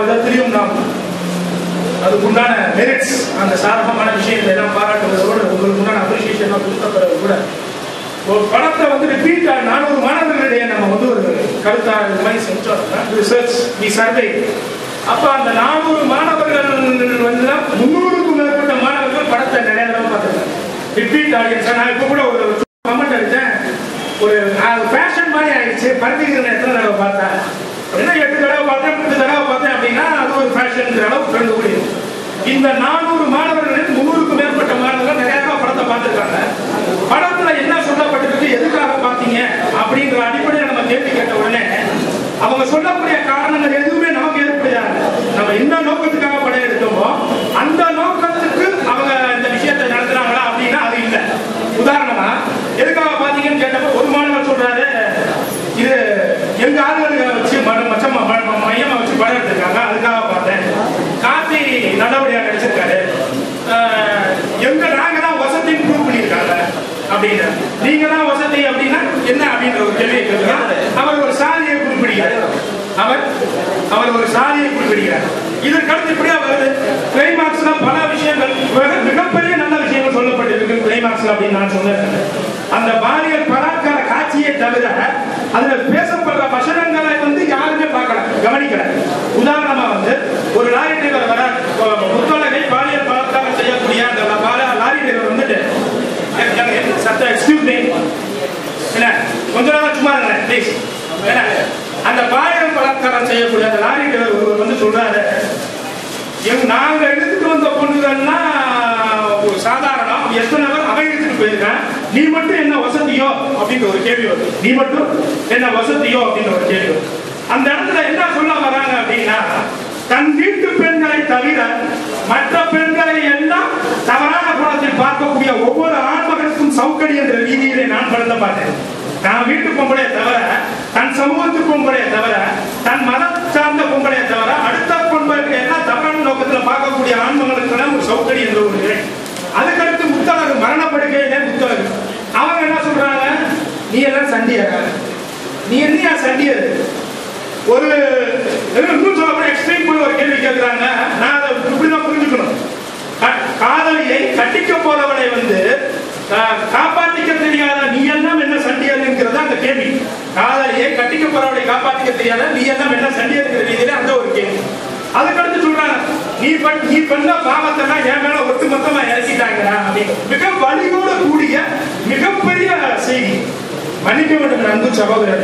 விதத்திலையும் நாம் அதுக்குண்டான மெரிட்ஸ் அந்த சாதகமான விஷயங்களை எல்லாம் பாராட்டுவதோடு உங்களுக்கு உண்டான அப்ரிசியேஷன் கொடுத்த பிறகு கூட ஒரு படத்தை வந்து ரிப்பீட் நானூறு மாணவர்களிடையே நம்ம வந்து ஒரு கருத்தா இந்த மாதிரி செஞ்சோம். ரிசர்ச் வி சர்வே அப்ப அந்த நானூறு மாணவர்கள் வந்து முன்னூறுக்கும் மேற்பட்ட மாணவர்கள் படத்தை நிறைய தடவை பார்த்துருக்காங்க. ரிப்பீட் ஆடியன்ஸ் நான் இப்போ கூட ஒரு கமெண்ட் அடித்தேன். ஒரு ஃபேஷன் மாதிரி ஆயிடுச்சு. பருத்திக்கிறேன் எத்தனை தடவை பார்த்தேன் என்ன எட்டு தடவை பார்த்தேன் பத்து தடவை பார்த்தேன் அப்படின்னா அது ஒரு ஃபேஷன் அளவு கண்டு முடியும் இந்த நானூறு மாணவர்களில் முன்னூறுக்கும் மேற்பட்ட மாணவர்கள் நிறைய படத்தை பார்த்துருக்காங்க. படத்துல என்ன சொல்லப்பட்டிருக்கு எதுக்காக பார்த்தீங்க அப்படின்ற அடிப்படையில் நம்ம கேள்வி கேட்ட உடனே அவங்க சொல்லக்கூடிய காரணங்கள் எதுவுமே நமக்கு ஏற்படையாது நம்ம என்ன நோக்கத்துக்காக படம் எடுத்தோமோ அந்த நோக்கத்துக்கு அவங்க இந்த விஷயத்தை நடத்துறாங்களா அப்படின்னா அது இல்லை. உதாரணமா எதுக்காக பார்த்தீங்கன்னு கேட்டப்போ ஒரு மாணவர் சொல்றாரு இது எங்க ஆளுங்களை வச்சு ம- மச்சமா ம- மையமா வச்சு படம் எடுத்திருக்காங்க அதுக்காக பார்த்தேன் கார்த்தி நல்லபடியா நடிச்சிருக்காரு ஆஹ், எங்க நாங்க தான் வசதி ப்ரூவ் பண்ணியிருக்காங்க அப்படின்ற. நீங்க தான் வசதி அப்படின்னா என்ன அப்படின்ற ஒரு கேள்வியை கேட்கிறார். அவர் ஒரு சாதியை குறிப்பிடுகிறார். அவர் அவர் ஒரு சாதியை குறிப்பிடுகிறார். இதற்கு அடுத்து இப்படியா வருது? கிளைமாக்ஸ்ல பல விஷயங்கள் மிக- மிகப்பெரிய நல்ல விஷயங்கள் சொல்லப்பட்டிருக்கு கிளைமாக்ஸ்ல அப்படின்னு நான் சொன்னேன். அந்த பாலியல் பலாத்கார காட்சியை தவிர அதுல பேசப்படுற வசனங்களை வந்து யாருமே பார்க்கல கவனிக்கல. உதாரணமா வந்து ஒரு லாரி டிரைவர் வர முத்தொலகை பாலியல் பலாத்காரம் செய்யக்கூடிய அந்த லா- லாரி டிரைவர் வந்துட்டு சத்த எக்ஸ்கியூஸ் மீ என்ன கொஞ்ச நேரம் சும்மா இருங்களேன் ப்ளீஸ் என்ன அந்த பாலியல் பலாத்காரம் செய்யக்கூடிய அந்த லாரி டிரைவர் ஒருவர் வந்து சொல்றாரு. எங்க நாங்க எடுத்துட்டு வந்த பொண்ணுகள்னா ஒரு சாதாரணம். எத்தனை பேர் அவன் எடுத்துட்டு போயிருக்கேன்? நீ மட்டும் என்ன வசதியோ? அப்படின்ற ஒரு கேள்வி வருது. நீ மட்டும் என்ன வசதியோ? அப்படின்ற ஒரு கேள்வி வருது. அந்த இடத்துல என்ன சொல்ல வராங்க அப்படின்னா தன் வீட்டு பெண்களை தவிர மற்ற பெண்களை எல்லாம் தவறான குணத்தில் பார்க்கக்கூடிய ஒவ்வொரு ஆண்மகனுக்கும் சௌகரி என்ற ரீதியிலே நான் பிறந்த பார்த்தேன் நான் வீட்டு பொம்பளையை தவிர தன் சமூகத்து பொம்பளையை தவிர தன் மதம் சார்ந்த பொம்பளையை தவிர அடுத்த பொம்பளை எல்லாம் தவறான நோக்கத்தில் பார்க்கக்கூடிய ஆண்மகளுக்கெல்லாம் ஒரு சௌகரி என்ற ஒரு நிலை அதுக்கடுத்து முத்தழகு மரணப்படுகையிலே முத்தழகு அவங்க என்ன சொல்றாங்க நீ எல்லாம் சண்டியர் நீ என்னையா சண்டியர் ஒரு இன்னும் சொல்ல போனா எக்ஸ்ட்ரீம் போய் ஒரு கேள்வி கேட்கிறாங்க. நான் அதை இப்படிதான் புரிஞ்சுக்கணும். காதலியை கட்டிக்க போறவனை வந்து காப்பாத்திக்க தெரியாத? நீ எல்லாம் என்ன சண்டியதுங்கிறது அந்த கேள்வி. காதலியை கட்டிக்க போறவனை காப்பாத்திக்க தெரியாத? நீ எல்லாம் என்ன சண்டியதுங்கிற ரீதியில அந்த ஒரு கேள்வி. அதுக்கடுத்து சொல்றாங்க நீ பண் நீ பண்ண பாவத்தெல்லாம் என் மேல ஒட்டுமொத்தமா இறக்கிட்டாங்கடா அப்படின்னு. மிக வலியோட கூடிய மிகப்பெரிய மன்னிக்க வேண்டும் அன்பு சகோதரர்.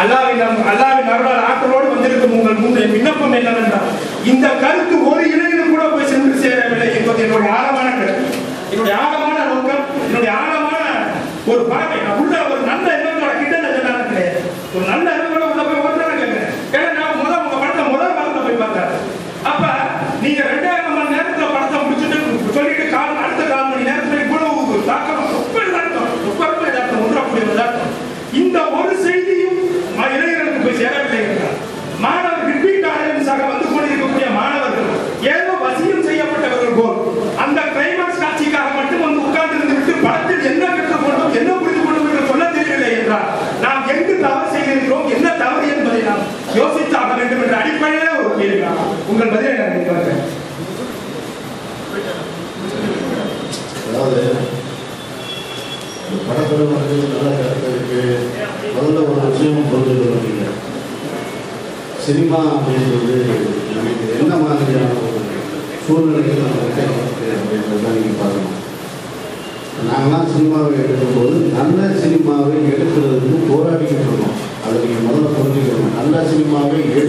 அல்லாவிடம் நம்- அல்லாவின் அருளால் ஆற்றலோடு வந்திருக்கும் உங்கள் முன் விண்ணப்பம் என்னவென்றால் இந்த கருத்து ஒரு இளைஞனும் கூட போய் சென்று சேரவில்லை என்பது என்னுடைய ஆழமான கருத்து. என்னுடைய ஆழமான நோக்கம் என்னுடைய ஆழமான ஒரு பார்வை உள்ள ஒரு நல்ல எண்ணத்தோட கிட்ட நான் கிடையாது ஒரு நல்ல எண்ணத்தோட உள்ள போய் ஒருத்தர கேட்கிறேன் ஏன்னா நான் முதல் உங்க படத்தை முதல் படத்தை போய் பார்த்தேன் அப்ப நீங்க ரெண்டாயிரம் மணி நேரத்துல படத்தை முடிச்சுட்டு சொல்லிட்டு கால் அடுத்த கால் மணி நேரத்துல இவ்வளவு தாக்கம் ரொம்ப இதாக்கம் ரொம்ப ரொம்ப இதாக்கம் ஒன்றக்கூடிய இதாக்கம் இந்த ஒரு செய்தியும் ம- இளைஞர்களுக்கு போய் சேரவில்லை என்றார் மாணவர் ரிப்பீட் ஆடியன்ஸாக வந்து கொண்டிருக்கக்கூடிய மாணவர்கள் ஏதோ வசியம் செய்யப்பட்டவர்கள் போல் அந்த கிளைமாக்ஸ் காட்சிக்காக மட்டும் வந்து உட்கார்ந்து இருந்து விட்டு படத்தில் என்ன கற்றுக்கொண்டோம் என்ன புரிந்து கொண்டோம் என்று சொல்ல தெரியவில்லை என்றால் நாம் எங்கு தவறு செய்திருக்கிறோம் என்ன தவறு என்பதை நாம் யோசித்தாக வேண்டும் என்ற அடிப்படையிலே ஒரு கேள்வி உங்கள் பதிலை நான் கேட்கிறேன் அதாவது இந்த படத்துல வந்து நல்ல கருத்து இருக்கு முதல்ல ஒரு விஷயமும் புரிஞ்சு கொள்வீங்க சினிமா அப்படின்றது நமக்கு என்ன மாதிரியான ஒரு சூழ்நிலைகள் நம்ம இருக்கு அப்படின்றத நீங்கள் பார்க்கணும் நாங்களாம் சினிமாவை எடுக்கும்போது நல்ல சினிமாவை எடுக்கிறதுக்கு போராடிக்கிட்டு இருக்கோம். அதை நீங்கள் முதல்ல புரிஞ்சுக்கணும் நல்ல சினிமாவை எடுத்து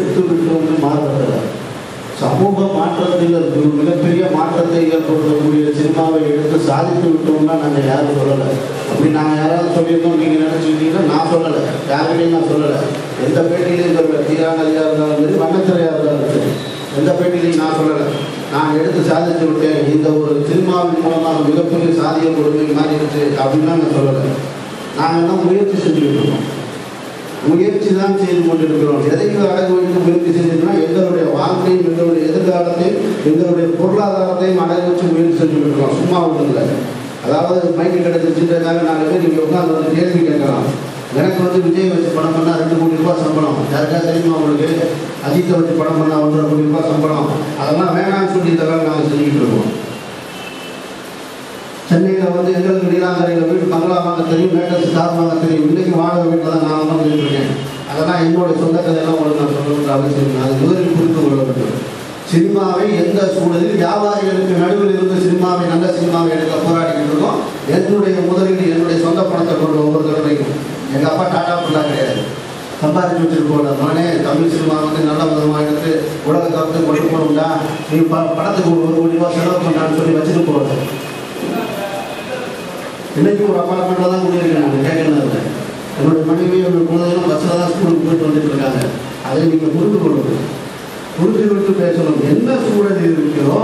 சமூக மாற்றத்தில் மிகப்பெரிய மாற்றத்தை ஏற்படுத்தக்கூடிய சினிமாவை எடுத்து சாதித்து விட்டோம்னா நாங்கள் யாரும் சொல்லலை. அப்படி நாங்கள் யாராவது சொல்லியிருந்தோம் நீங்கள் நினச்சிக்கிட்டீங்கன்னா நான் சொல்லலை. யாருமே நான் சொல்லலை. எந்த பேட்டிலையும் சொல்லலை தீராநதியாக இருந்தாலும் சரி வண்ணத்திரையாக இருந்தாலும் சரி எந்த பேட்டிலையும் நான் சொல்லலை. நான் எடுத்து சாதித்து விட்டேன். இந்த ஒரு சினிமாவின் மூலமாக மிகப்பெரிய சாதிய கொடுமை மாறிடுச்சு அப்படின்லாம் நான் சொல்லலை. நாங்கள் என்ன முயற்சி செஞ்சுக்கிட்டு இருக்கோம்? முயற்சி தான் செய்து கொண்டிருக்கிறோம். எதையும் அடகு வைத்து முயற்சி செஞ்சோம்னா எங்களுடைய வாழ்க்கையும் எங்களுடைய எதிர்காலத்தையும் எங்களுடைய பொருளாதாரத்தையும் அடகு வச்சு முயற்சி செஞ்சு இருக்கிறோம் சும்மா ஒன்றும் அதாவது மைக்கு கிடைச்சிருச்சுன்றதுக்காக நாலு பேர் நீங்கள் உட்காந்து வந்து கேள்வி கேட்கலாம். எனக்கு வந்து விஜய் வச்சு படம் பண்ணால் ரெண்டு கோடி ரூபாய் சம்பளம். யாருக்கா தெரியுமா உங்களுக்கு? அஜித்தை வச்சு படம் பண்ணால் ஒன்றரை கோடி ரூபாய் சம்பளம். அதெல்லாம் வேணாம்னு சொல்லி இதெல்லாம் நாங்கள் செஞ்சுக்கிட்டு இருக்கோம். சென்னையில் வந்து எங்களுக்கு நீலாங்கரையில் வீடு பங்களா வாங்க தெரியும் மேட்டர்ஸ் கார் வாங்க தெரியும். இன்றைக்கு வாடகை வீட்டில் தான் நான் அதெல்லாம் என்னுடைய சொந்த கதையெல்லாம் உங்களுக்கு நான் சொல்லணுன்ற அவசியம் அது முதலில் புரிந்து கொள்ளப்பட்டது வேண்டும். சினிமாவை எந்த சூழலில் வியாபாரிகளுக்கு நடுவில் இருந்து சினிமாவை நல்ல சினிமாவை எடுக்க போராடிக்கிட்டு இருக்கோம். என்னுடைய முதலீடு என்னுடைய சொந்த பணத்தை கொண்டு ஒவ்வொரு தடவையும் எங்கள் அப்பா டாடா ஃபுல்லாக கிடையாது. சம்பாதிச்சு வச்சிருக்கோம். மகனே தமிழ் சினிமா வந்து நல்ல விதமாக எடுத்து உலகத்தை வந்து கொண்டு போகணும்டா. நீ ப படத்துக்கு ஒரு ஒரு கோடி ரூபா செலவு பண்ணான்னு சொல்லி வச்சுட்டு போகிறேன் இன்னைக்கு ஒரு அப்பார்ட்மெண்ட்டில் தான் குடியிருக்கேன் நான். கேட்கறது என்னுடைய மனைவி என்னுடைய குழந்தைகளும் பஸ்ஸில் தான் ஸ்கூலுக்கு போயிட்டு வந்துட்டு இருக்காங்க அதை நீங்கள் புரிந்து கொள்ளணும் புரிந்து விட்டு பேசணும். என்ன சூழல் இருக்கிறோ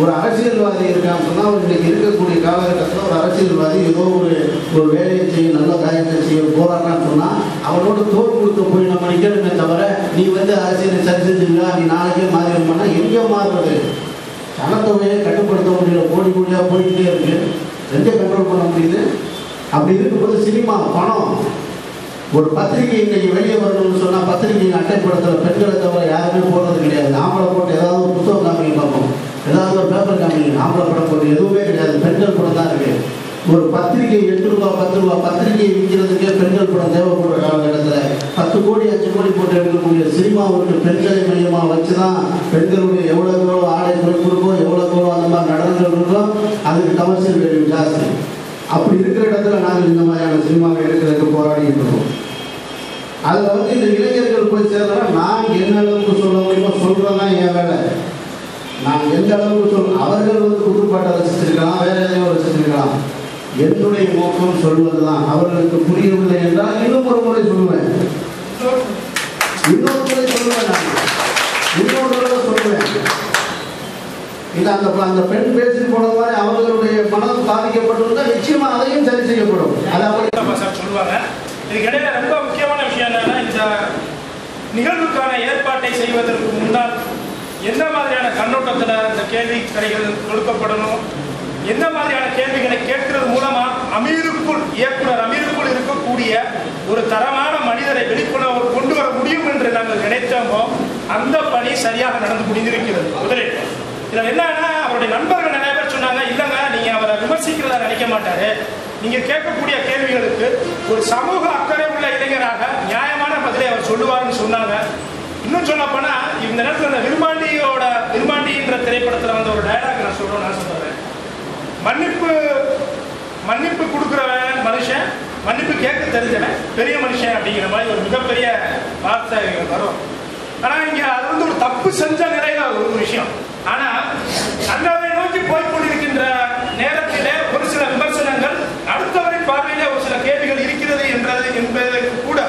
ஒரு அரசியல்வாதி இருக்கான்னு சொன்னால் அவர் இன்னைக்கு இருக்கக்கூடிய காலகட்டத்தில் ஒரு அரசியல்வாதி ஏதோ ஒரு ஒரு வேலையை செய்ய நல்ல காரியத்தை செய்ய போராட்டான்னு சொன்னால் அவனோட தோல் கொடுத்து போய் நம்ம நிற்கணுமே தவிர நீ வந்து அரசியலை சரி செஞ்சுங்களா நீ நாளைக்கே மாறிடுமானா எங்கே மாறுறது. சனத்தொகையை கட்டுப்படுத்த முடியல கோடி கோடியாக போயிட்டே இருக்கு. எங்கே கண்ட்ரோல் பண்ண முடியுது? அப்படி இருக்கும்போது சினிமா பணம் ஒரு பத்திரிகை இன்னைக்கு வெளியே வரணும்னு சொன்னால் பத்திரிகை அட்டைப்படத்தில் பெண்களை தவிர யாருமே போடுறது கிடையாது. ஆம்பளை போட்டு ஏதாவது ஒரு புத்தகம் காமிங்க பார்ப்போம். ஏதாவது ஒரு பேப்பர் காமிங்க. ஆம்பளை படம் போட்டு எதுவுமே கிடையாது. பெண்கள் படம் தான் இருக்குது ஒரு பத்திரிகை எட்டு ரூபா பத்து ரூபா பத்திரிகை விற்கிறதுக்கே பெண்கள் படம் தேவைப்படுற காலகட்டத்தில் பத்து கோடி அஞ்சு கோடி போட்டு எடுக்கக்கூடிய சினிமாவுக்கு பெண்களை மையமாக வச்சு தான் பெண்களுடைய எவ்வளோ தூரம் ஆடை குறைப்பு இருக்கோ எவ்வளோ தூரம் அந்த மாதிரி நடனங்கள் இருக்கோ அதுக்கு கமர்ஷியல் வேல்யூ ஜாஸ்தி. அப்படி இருக்கிற இடத்துல நாங்கள் இந்த மாதிரியான சினிமாவை எடுக்கிறதுக்கு போராடி இருக்கோம். அதில் வந்து இந்த இளைஞர்கள் போய் சேர்ந்தா நான் என்ன அளவுக்கு சொல்ல முடியுமோ சொல்கிறது என் வேலை. நான் எந்த அளவுக்கு சொல் அவர்கள் வந்து குத்துப்பாட்டை ரசிச்சிருக்கலாம் வேற எதையோ ரசிச்சிருக்கலாம். என்னுடைய நோக்கம் சொல்வது தான் அவர்களுக்கு புரியவில்லை என்றால் இன்னும் ஒரு முறை சொல்லுவேன். இன்னொரு முறை சொல்லுவேன் நான். இன்னொரு தடவை சொல்லுவேன். இந்த அந்த அந்த பெண் பேசி போன மாதிரி அவர்களுடைய மனம் பாதிக்கப்பட்டிருந்தால் நிச்சயமா அதையும் சரி செய்யப்படும். அது அப்படி சார் சொல்லுவாங்க. இதுக்கு இடையில ரொம்ப முக்கியமான விஷயம் என்னன்னா இந்த நிகழ்வுக்கான ஏற்பாட்டை செய்வதற்கு முன்னால் எந்த மாதிரியான கண்ணோட்டத்தில் இந்த கேள்வி கடைகள் கொடுக்கப்படணும்? எந்த மாதிரியான கேள்விகளை கேட்கிறது மூலமா அமீருக்குள் இயக்குனர் அமீருக்குள் இருக்கக்கூடிய ஒரு தரமான மனிதரை வெளிக்கொணர்வு கொண்டு வர முடியும் என்று நாங்கள் நினைத்தோமோ அந்த பணி சரியாக நடந்து முடிந்திருக்கிறது. முதலில் இதுல என்னன்னா அவருடைய நண்பர்கள் நிறைய பேர் சொன்னாங்க இல்லைங்க நீங்க அவரை விமர்சிக்கிறதா நினைக்க மாட்டாரு. நீங்க கேட்கக்கூடிய கேள்விகளுக்கு ஒரு சமூக அக்கறை உள்ள இளைஞராக நியாயம் பதிலை அவர் சொல்லுவாருன்னு சொன்னாங்க. இன்னும் சொல்ல போனா இந்த நேரத்தில் அந்த விரும்பாண்டியோட விரும்பாண்டின்ற திரைப்படத்துல வந்த ஒரு டயலாக் நான் சொல்றேன் நான் சொல்றேன். மன்னிப்பு மன்னிப்பு கொடுக்குறவன் மனுஷன் மன்னிப்பு கேட்க தெரிஞ்சவன் பெரிய மனுஷன் அப்படிங்கிற மாதிரி ஒரு மிகப்பெரிய வார்த்தை வரும். ஆனா இங்க அது வந்து ஒரு தப்பு செஞ்ச நிலையில ஒரு விஷயம். ஆனா அந்த நோக்கி போய் கொண்டிருக்கின்ற நேரத்திலே ஒரு சில விமர்சனங்கள் அடுத்தவரின் பார்வையிலே ஒரு சில கேள்விகள் இருக்கிறது என்றது என்பதற்கு கூட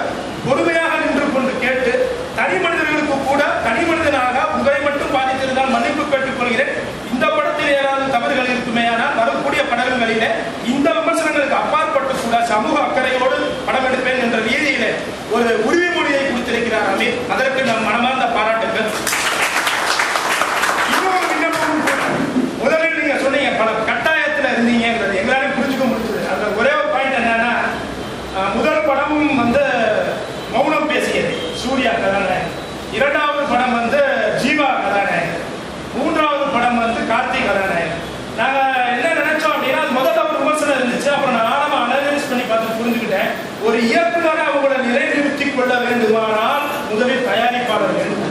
பொறுமையாக நின்று கொண்டு கேட்டு தனி மனிதர்களுக்கு கூட தனி மனிதனாக உங்களை மட்டும் பாதித்திருந்தால் மன்னிப்பு கேட்டுக்கொள்கிறேன் இந்த படத்தில் ஏதாவது தவறுகள் இருக்குமே ஆனால் வரக்கூடிய படங்களிலே இந்த விமர்சனங்களுக்கு அப்பாற்பட்டு கூட சமூக அக்கறையோடு படம் எடுப்பேன் என்ற ரீதியிலே ஒரு உறுதிமொழியை கொடுத்திருக்கிறார் அமீர் அதற்கு நம் மனமார்ந்த பாராட்டுகள் இன்னொரு விண்ணப்பமும் கூட. முதலில் நீங்க சொன்னீங்க பல கட்டாயத்துல இருந்தீங்கிறது எங்களாலும் புரிஞ்சுக்க முடிஞ்சது அதுல ஒரே ஒரு பாயிண்ட் என்னன்னா அஹ், முதல் படம் வந்து மௌனம் பேசியது சூர்யா கதாநாயகன் இரண்டாவது படம் வந்து ஜீவா கதாநாயகன் மூன்றாவது படம் வந்து கார்த்திக் கதாநாயகன் நாங்க என்ன நினைச்சோம் அப்படின்னா அது முதல்ல ஒரு விமர்சனம் இருந்துச்சு அப்புறம் நான் ஆழமா அனலைஸ் பண்ணி பார்த்து புரிஞ்சுக்கிட்டேன் ஒரு இயக்குனரை உங்களை நிலைநிறுத்திக் கொள்ள வேண்டுமானால் முதலில் தயாரிப்பாளர் வேண்டும்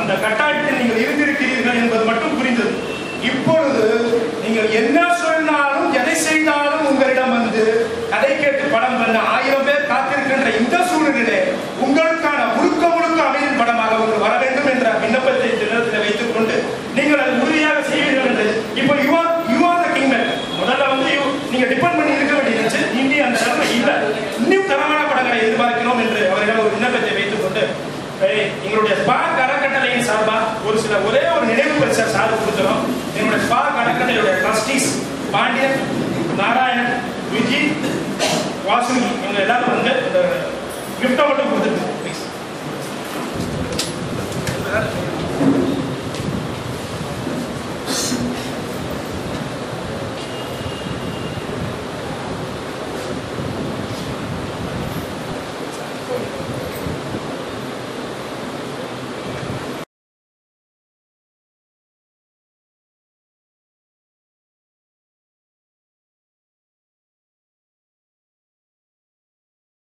அந்த கட்டாயத்தில் நீங்கள் இருந்திருக்கிறீர்கள் என்பது மட்டும் புரிந்தது. இப்பொழுது நீங்கள் என்ன சொன்னாலும் எதை செய்தாலும் உங்களிடம் வந்து கதை கேட்டு படம் பண்ண ஆயிரம் பேர்